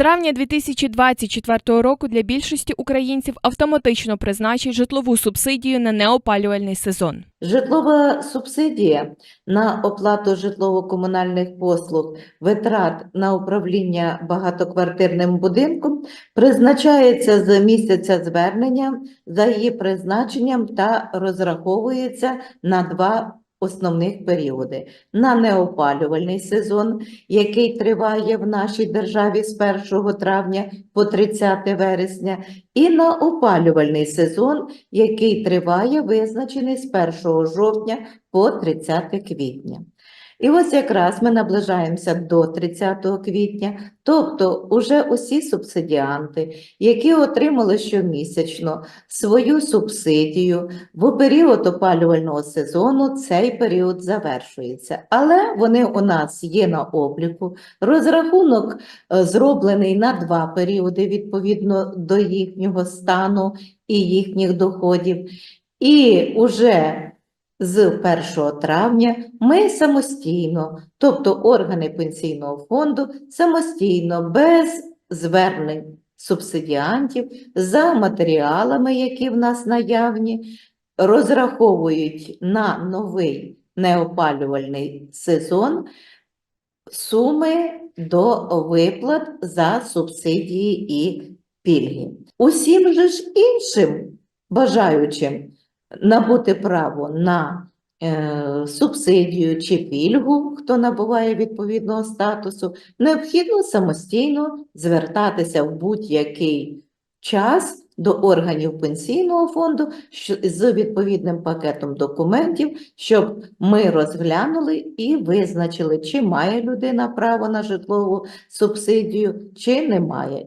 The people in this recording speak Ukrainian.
травня 2024 року для більшості українців автоматично призначать житлову субсидію на неопалювальний сезон. Житлова субсидія на оплату житлово-комунальних послуг, витрат на управління багатоквартирним будинком призначається з місяця звернення за її призначенням та розраховується на два основних періоди: на неопалювальний сезон, який триває в нашій державі з 1 травня по 30 вересня, і на опалювальний сезон, який триває, визначений з 1 жовтня по 30 квітня. І ось якраз ми наближаємося до 30 квітня, тобто уже усі субсидіанти, які отримали щомісячно свою субсидію в період опалювального сезону, цей період завершується. Але вони у нас є на обліку. Розрахунок е, зроблений на два періоди відповідно до їхнього стану і їхніх доходів. І уже з 1 травня ми самостійно, тобто органи пенсійного фонду, самостійно, без звернень субсидіантів, за матеріалами, які в нас наявні, розраховують на новий неопалювальний сезон суми до виплат за субсидії і пільги. Усім же ж іншим бажаючим набути право на е, субсидію чи пільгу, хто набуває відповідного статусу, необхідно самостійно звертатися в будь-який час до органів пенсійного фонду з відповідним пакетом документів, щоб ми розглянули і визначили, чи має людина право на житлову субсидію, чи не має.